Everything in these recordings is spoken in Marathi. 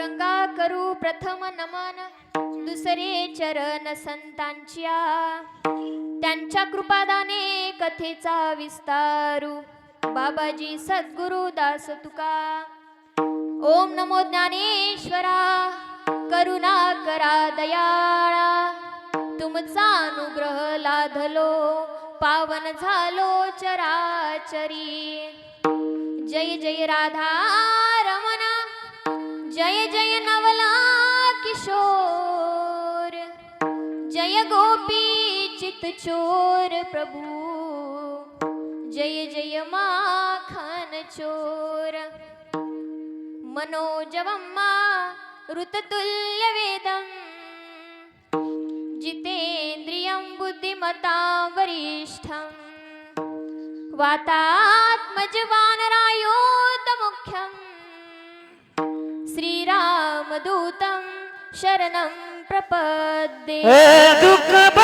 पांडुरंगा करू प्रथम नमन. दुसरे चरण संतांच्या. त्यांच्या कृपादाने कथेचा विस्तारू. बाबाजी सद्गुरु दास तुका. ओम नमो ज्ञानेश्वरा. करुणा करा दयाळा. तुमचा अनुग्रह लाधलो. पावन झालो चराचरी. जय जय राधा गोपी चोर प्रभू। जय जय माखन चोर। मनोजवम्मा ऋततुल्य वेदम जितेन्द्रियं बुद्धिमतां वरिष्ठम् वातात्मजवानरायोतमुख्यम्। श्रीरामदूतं शरणं प्रपद्ये। दुःख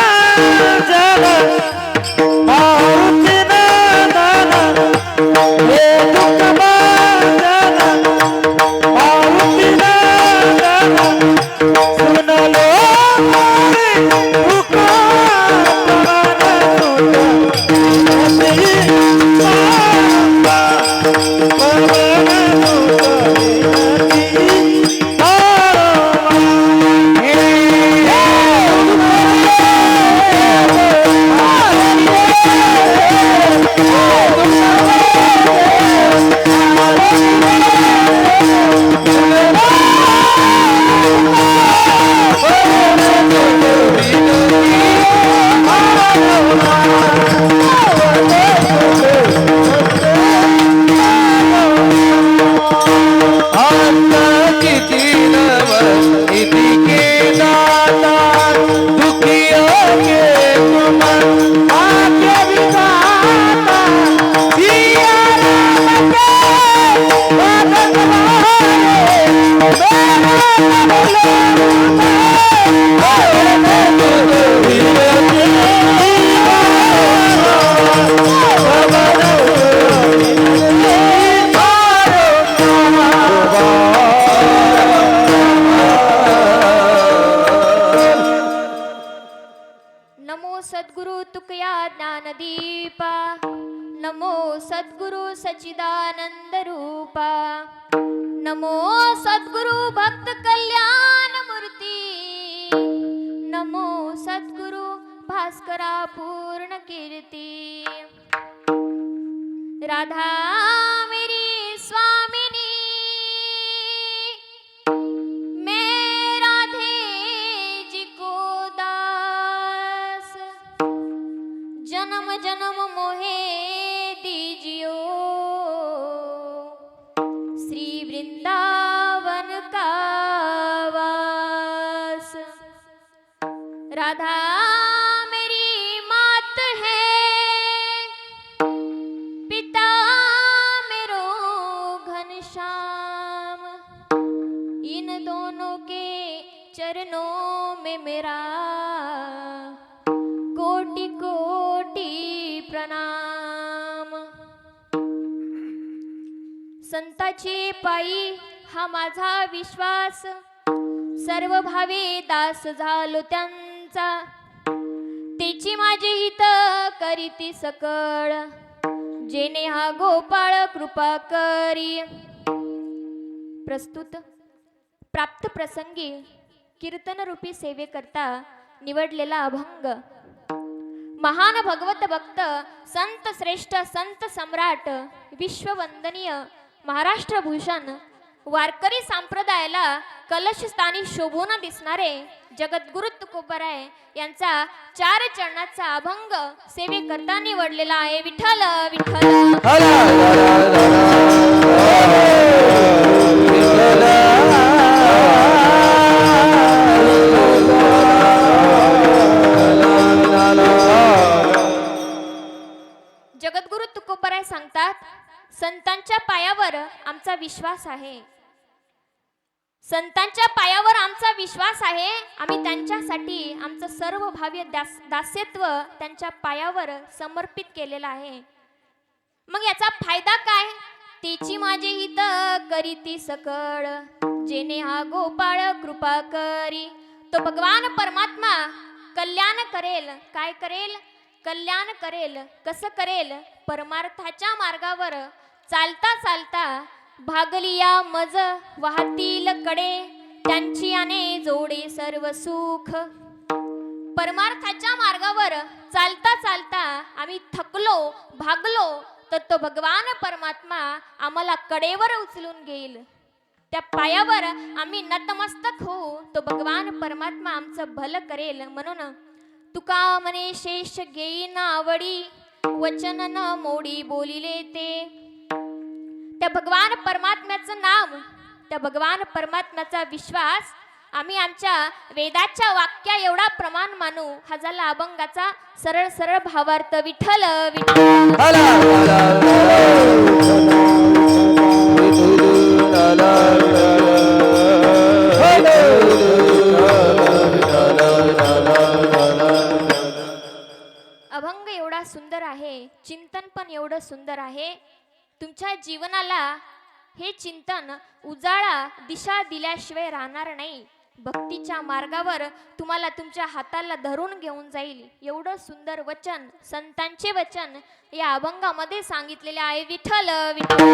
सद्गुरु तुकया ज्ञानदीपा. नमो सद्गुरु सचिदानंद रूपा. नमो सद्गुरु भक्त कल्याण मूर्ती. नमो सद्गुरु भास्करा पूर्ण कीर्ती. राधा राधा, मेरी मात है। पिता, मेरो घनश्याम इन दोनों के चरणों में मेरा कोटि कोटि प्रणाम। संताची पायी, हा माझा विश्वास। सर्व भावे दास झालो त्यांचा तिची माझी हित करीती सकळ. जेने हा गोपाळ कृपा करी. प्रस्तुत. प्राप्त प्रसंगी कीर्तन रूपी सेवेकरता निवडलेला अभंग. महान भगवत भक्त संत श्रेष्ठ संत सम्राट विश्ववंदनीय महाराष्ट्र भूषण वारकरी संप्रदायाला कलशस्थानी शोभून दिसणारे जगद्गुरु तुकोबराय यांचा चार चरणाचा अभंग सेवेकरता निवडलेला आहे. विठ्ठल विठ्ठल. जगद्गुरु तुकोबराय सांगतात संतांच्या पायावर आमचा विश्वास आहे. संतांच्या पायावर आमचा विश्वास आहे. आम्ही त्यांच्यासाठी आमचं सर्व भाव्य दास दास्यत्व त्यांच्या पायावर समर्पित केलेलं आहे. मग याचा फायदा काय? तिची माझे हित करीती सकळ. जेने हा गोपाळ कृपा करी. तो भगवान परमात्मा कल्याण करेल. काय करेल? कल्याण करेल. कसं करेल? परमार्थाच्या मार्गावर चालता चालता भागलिया मज वाहतील कडे त्यांची आने जोडे सर्व सुख. परमार्थाच्या मार्गावर चालता चालता आम्ही थकलो भागलो तर तो भगवान परमात्मा आम्हाला कडेवर उचलून घेईल. त्या पायावर आम्ही नतमस्तक होऊ तो भगवान परमात्मा आमचं भलं करेल. म्हणून तुका मने शेष घेईन आवडी वचन न मोडी बोलिले ते. त्या भगवान परमात्म्याचं नाम त्या भगवान परमात्म्याचा विश्वास आम्ही आमच्या वेदाच्या वाक्या एवढा प्रमाण मानू हा झाला अभंगाचा सरळ सरळ भावार्थ विठ्ठल अभंग एवढा सुंदर आहे चिंतन पण एवढं सुंदर आहे तुमच्या जीवनाला हे चिंतन उजाळा दिशा दिल्याशिवाय राहणार नाही. भक्तीच्या मार्गावर तुम्हाला तुमच्या हाताला धरून घेऊन जाईल. एवढं सुंदर वचन संतांचे वचन या अभंगामध्ये सांगितलेले आहे. विठ्ठल विठ्ठल.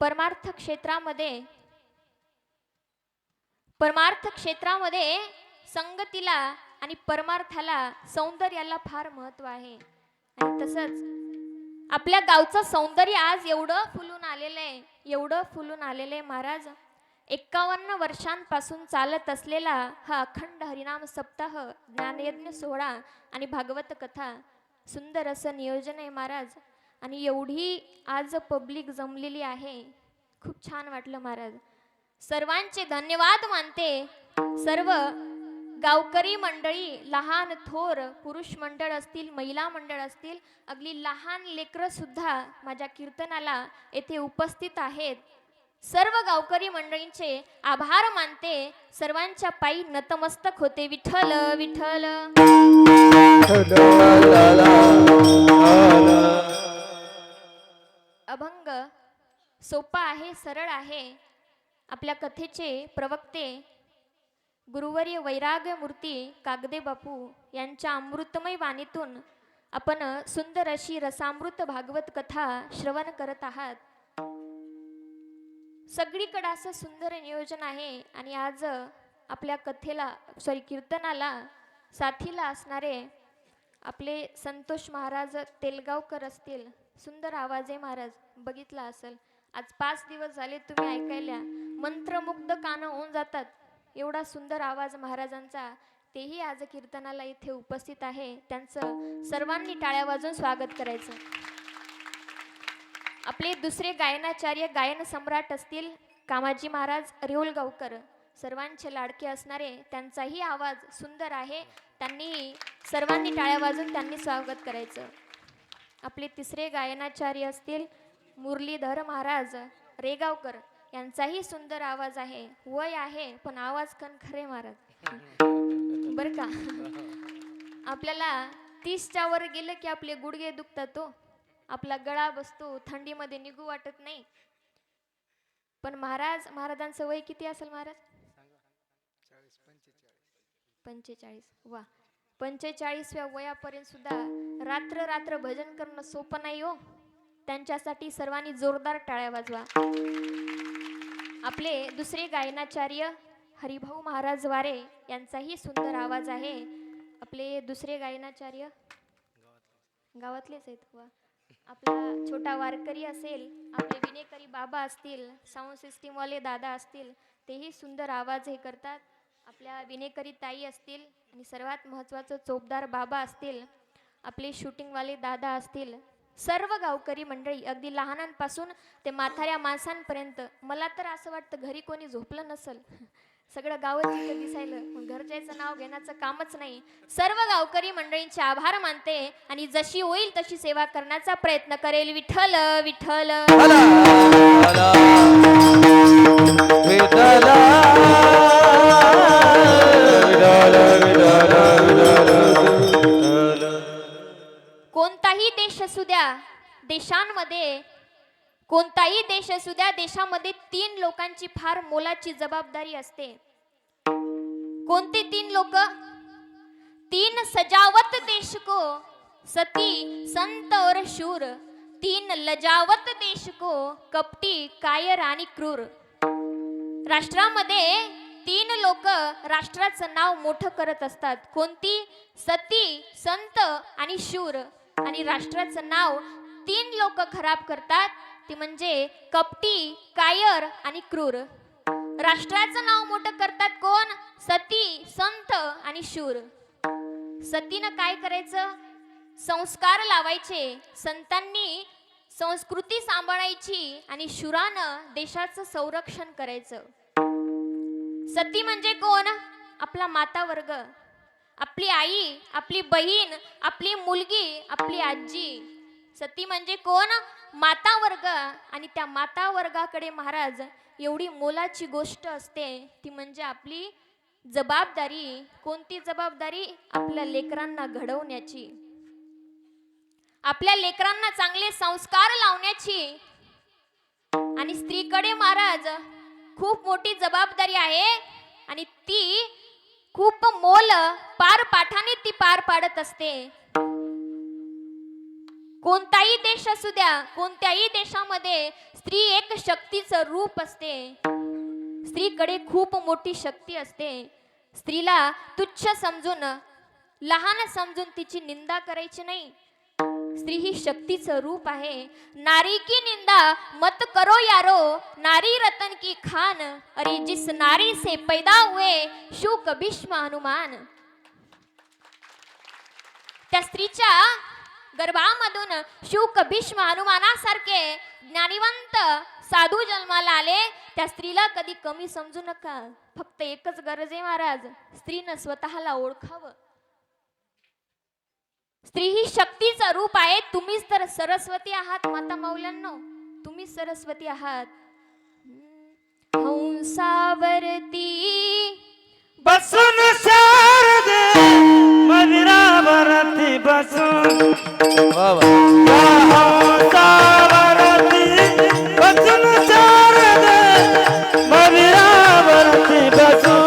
परमार्थ क्षेत्रामध्ये परमार्थ क्षेत्रामध्ये संगतीला आणि परमार्थाला सौंदर्याला फार महत्त्व आहे. आणि तसंच आपल्या गावचं सौंदर्य आज एवढं फुलून आलेलं आहे एवढं फुलून आलेलं आहे महाराज. एक्कावन्न वर्षांपासून चालत असलेला हा अखंड हरिनाम सप्ताह ज्ञानयज्ञ सोहळा आणि भागवत कथा सुंदर असं नियोजन आहे महाराज. आणि एवढी आज पब्लिक जमलेली आहे. खूप छान वाटलं महाराज. सर्वांचे धन्यवाद मानते. सर्व गावकरी मंडळी लहान थोर पुरुष मंडळ असतील महिला मंडळ असतील अगदी लहान लेकरंसुद्धा माझ्या कीर्तनाला येथे उपस्थित आहेत. सर्व गावकरी मंडळींचे आभार मानते. सर्वांच्या पायी नतमस्तक होते. विठ्ठल विठ्ठल. अभंग सोपा आहे सरळ आहे. आपल्या कथेचे प्रवक्ते गुरुवर्य वैराग्य मूर्ती कागदे बापू यांच्या अमृतमय वाणीतून आपण सुंदर अशी रसामृत भागवत कथा श्रवण करत आहात. सगळीकडे असं सुंदर नियोजन आहे आणि आज आपल्या कथेला सॉरी कीर्तनाला साथीला असणारे आपले संतोष महाराज तेलगावकर असतील. सुंदर आवाज आहे महाराज बघितला असेल. आज पाच दिवस झाले तुम्ही ऐकायला. मंत्रमुग्ध कानं होऊन जातात. एवढा सुंदर आवाज महाराजांचा तेही आज कीर्तनाला इथे उपस्थित आहे. त्यांचं सर्वांनी टाळ्या वाजून स्वागत करायचं. आपले दुसरे गायनाचार्य गायन सम्राट असतील कामाजी महाराज रेऊलगावकर सर्वांचे लाडके असणारे त्यांचाही आवाज सुंदर आहे. त्यांनी सर्वांनी टाळ्या वाजून त्यांनी स्वागत करायचं. आपले तिसरे गायनाचार्य असतील मुरलीधर महाराज रेगावकर. यांचाही सुंदर आवाज आहे. वय आहे पण आवाज कणखरे महाराज बर का? आपल्याला तीसच्या वर गेलं की आपले गुडघे दुखतात तो आपला गळा बसतो थंडीमध्ये निघू वाटत नाही. पण महाराज महाराजांचं वय किती असेल महाराज? पंचेचाळीस. वा. पंचेचाळीसव्या वयापर्यंत सुद्धा रात्र रात्र भजन करणं सोपं नाही हो. त्यांच्यासाठी सर्वांनी जोरदार टाळ्या वाजवा. आपले दुसरे गायनाचार्य हरिभाऊ महाराज वारे यांचाही सुंदर आवाज आहे. आपले दुसरे गायनाचार्य गावातलेच आहेत वा. आपला छोटा वारकरी असेल आपले विनेकरी बाबा असतील साऊंड सिस्टीमवाले दादा असतील तेही सुंदर आवाज हे करतात. आपल्या विनेकरी ताई असतील आणि सर्वात महत्त्वाचं चोपदार बाबा असतील आपले शूटिंगवाले दादा असतील सर्व गावकरी मंडळी अगदी लहानांपासून ते म्हाताऱ्या माणसांपर्यंत मला तर असं वाटतं घरी कोणी झोपलं नसल. सगळं गावच दिसायलं. घरच्याचं नाव घेण्याचं कामच नाही. सर्व गावकरी मंडळींचे आभार मानते आणि जशी होईल तशी सेवा करण्याचा प्रयत्न करेल. विठ्ठल विठ्ठल विठ्ठल. देश असू द्या देशांमध्ये कोणताही देश असू द्या देशामध्ये तीन लोकांची फार मोलाची जबाबदारी असते. कोणते तीन लोक? तीन सजावत देश को सती संत और शूर. तीन लजावत देश को कपटी कायर आणि क्रूर. राष्ट्रामध्ये तीन लोक राष्ट्राचं नाव मोठं करत असतात. कोणती? सती संत आणि शूर. आणि राष्ट्राचं नाव तीन लोक खराब करतात. ती म्हणजे कपटी कायर आणि क्रूर. राष्ट्राचं नाव मोठं करतात कोण? सती संत आणि शूर. सतीनं काय करायचं? संस्कार लावायचे. संतांनी संस्कृती सांभाळायची आणि शुरानं देशाचं संरक्षण करायचं. सती म्हणजे कोण? आपला माता वर्ग आपली आई आपली बहीण आपली मुलगी आपली आजी. सती म्हणजे कोण? माता वर्ग आणि त्या माता वर्गाकडे महाराज एवढी मोलाची गोष्ट असते ती म्हणजे आपली जबाबदारी. कोणती जबाबदारी? आपल्या लेकरांना घडवण्याची. आपल्या लेकरांना चांगले संस्कार लावण्याची. आणि स्त्रीकडे महाराज खूप मोठी जबाबदारी आहे. आणि ती खूप मोल पार पाठाने ती पार पाडत असते. कोणताही देश असू द्या कोणत्याही देशामध्ये स्त्री एक शक्तीचं रूप असते. स्त्रीकडे खूप मोठी शक्ती असते. स्त्रीला तुच्छ समजून लहान समजून तिची निंदा करायची नाही. स्त्री ही शक्तीचं रूप आहे. नारी की निंदा मत करो यारो नारी रतन की खान अरे जिस नारी से पैदा हुए शुक भीष्म हनुमान. त्या स्त्रीच्या गर्भामधून शुक भीष्म हनुमानासारखे ज्ञानीवंत साधू जन्माला आले. त्या स्त्रीला कधी कमी समजू नका. फक्त एकच गरज आहे महाराज स्त्रीनं स्वतःला ओळखावं. स्त्री ही शक्तीचं रूप आहे. तुम्हीच तर सरस्वती आहात माता मौल्यांनो तुम्ही सरस्वती आहात. हंसावरती बसून शारदे मंदिरावरती बसून. हंसावरती बसून शारदे मंदिरावरती फळ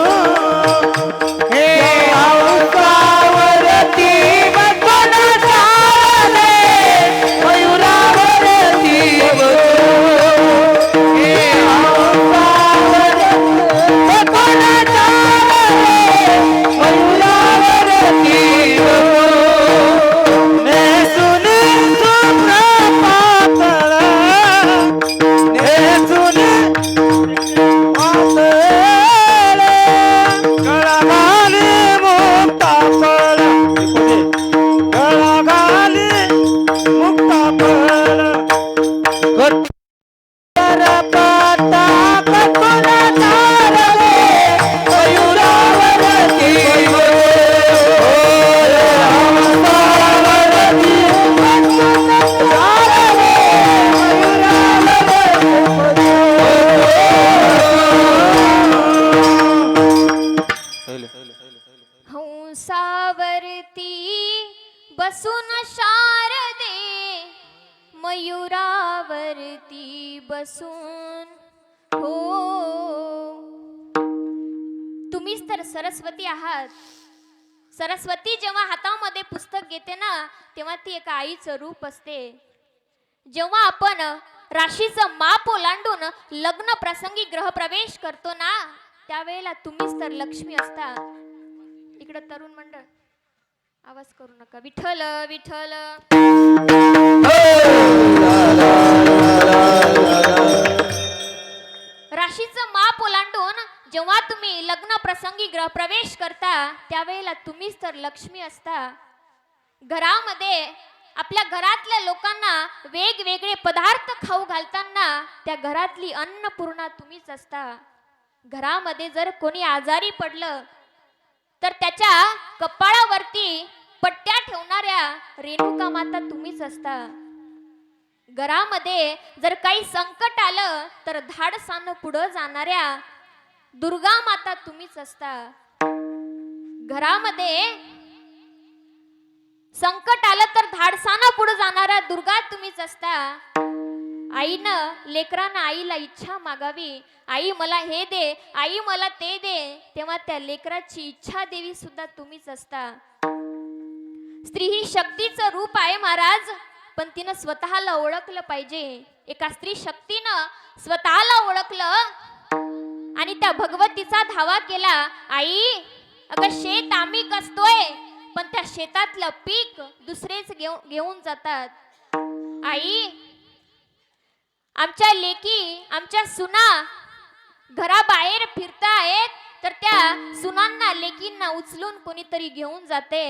बसून शारदे मयुरावरती बसून. हो. तुम्हीच तर सरस्वती आहात. सरस्वती जेव्हा हातामध्ये पुस्तक घेते ना तेव्हा ती एका आईचं रूप असते. जेव्हा आपण राशीचं माप ओलांडून लग्न प्रसंगी ग्रहप्रवेश करतो ना त्यावेळेला तुम्हीच तर लक्ष्मी असता. इकडं तरुण मंडळ. आवाज करू नका. विठ्ठल विठ्ठल. राशीचं माप ओलांडून जेव्हा तुम्ही लग्न प्रसंगी ग्रहप्रवेश करता त्यावेळेला तुम्हीच तर लक्ष्मी असता. घरामध्ये आपल्या घरातल्या लोकांना वेगवेगळे पदार्थ खाऊ घालताना त्या घरातली अन्नपूर्णा तुम्हीच असता. घरामध्ये जर कोणी आजारी पडलं तर त्याच्या कपाळावरती पट्ट्या ठेवणाऱ्या रेणुका माता तुम्हीच असता. घरामध्ये जर काही संकट आलं तर धाडसानं पुढं जाणाऱ्या दुर्गा माता तुम्हीच असता. घरामध्ये संकट आलं तर धाडसानं पुढे जाणाऱ्या दुर्गा तुम्हीच असता. आईनं लेकरानं आईला इच्छा मागावी. आई मला हे दे आई मला ते दे. तेव्हा त्या लेकराची इच्छा देवी सुद्धा तुम्हीच असता. स्त्री ही शक्तीचं रूप आहे महाराज पण तिनं स्वतःला ओळखलं पाहिजे. एका स्त्री शक्तीनं स्वतःला ओळखलं आणि त्या भगवतीचा धावा केला आई अगं शेत आम्ही कसतोय पण त्या शेतातलं पीक दुसरेच घेऊन घेऊन जातात. आई आमच्या लेकी आमच्या सुना घराबाहेर फिरतायत तर त्या सुनांना लेकींना उचलून कोणीतरी घेऊन जाते.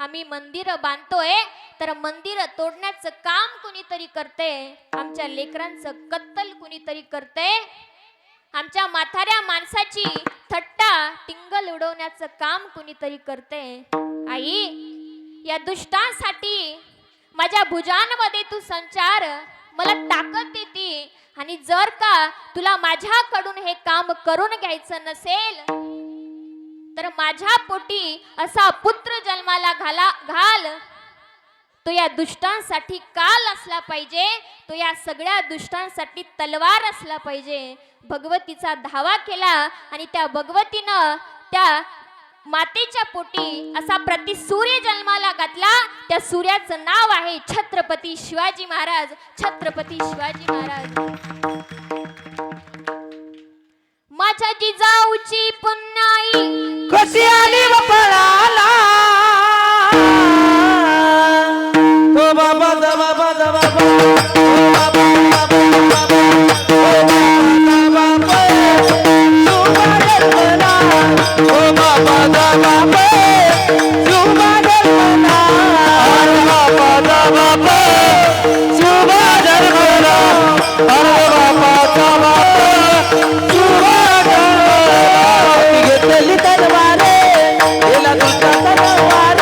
आम्ही मंदिर बांधतोय तर मंदिर तोडण्याचं काम कुणीतरी करते. आमच्या लेकरांचं कत्तल कुणीतरी करते. आमच्या म्हाताऱ्या माणसाची थट्टा टिंगल उडवण्याचं काम कुणीतरी करते. आई या दुष्टांसाठी माझ्या भुजांमध्ये तू संचार. मला ताकद देते. आणि जर का तुला माझ्याकडून हे काम करून घ्यायचं नसेल तर माझ्या पोटी असा पुत्र जन्माला घाला घाल. तो या दुष्टांसाठी काल असला पाहिजे तो या सगळ्या दुष्टांसाठी तलवार असला पाहिजे. भगवतीचा धावा केला आणि त्या भगवतीनं त्या मातेच्या पोटी असा प्रति सूर्य जन्माला घातला. त्या सूर्याचं नाव आहे छत्रपती शिवाजी महाराज. छत्रपती शिवाजी महाराज. माझ्या जिजाऊची पुन्हा कशी आली गेला दुसरा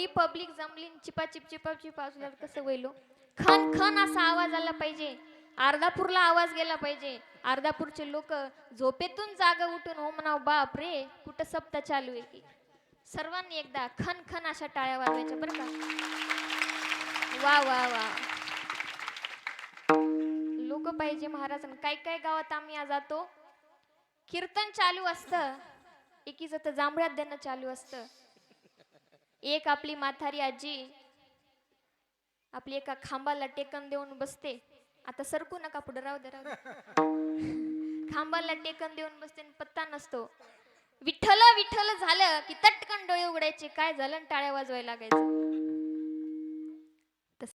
एवढी पब्लिक जमली चिपा चिप चिपा चिपा असल्यावर कसं वैलो? खन खन असा आवाज आला पाहिजे. अर्धापूरला आवाज गेला पाहिजे. अर्धापूरचे लोक झोपेतून जागा उठून हो म्हणाव बाप रे कुठं सप्ता चालू आहे की? सर्वांनी एकदा खन खन अशा टाळ्या वाजवायच्या बरं का. वा वा वा. लोक पाहिजे महाराज काय काय गावात आम्ही आज जातो? कीर्तन चालू असतं. एकीच तर जांभळ्यात देणं चालू असतं. एक आपली म्हातारी आजी आपली एका खांबाला टेकन देऊन बसते. आता सरकू नका पुढे राहू दे राहू दे. खांबाला टेकन देऊन बसते आणि पत्ता नसतो. विठ्ठल विठ्ठल झालं की तटकन डोळे उघडायचे. काय झालं आणि टाळ्या वाजवायला लागायचं?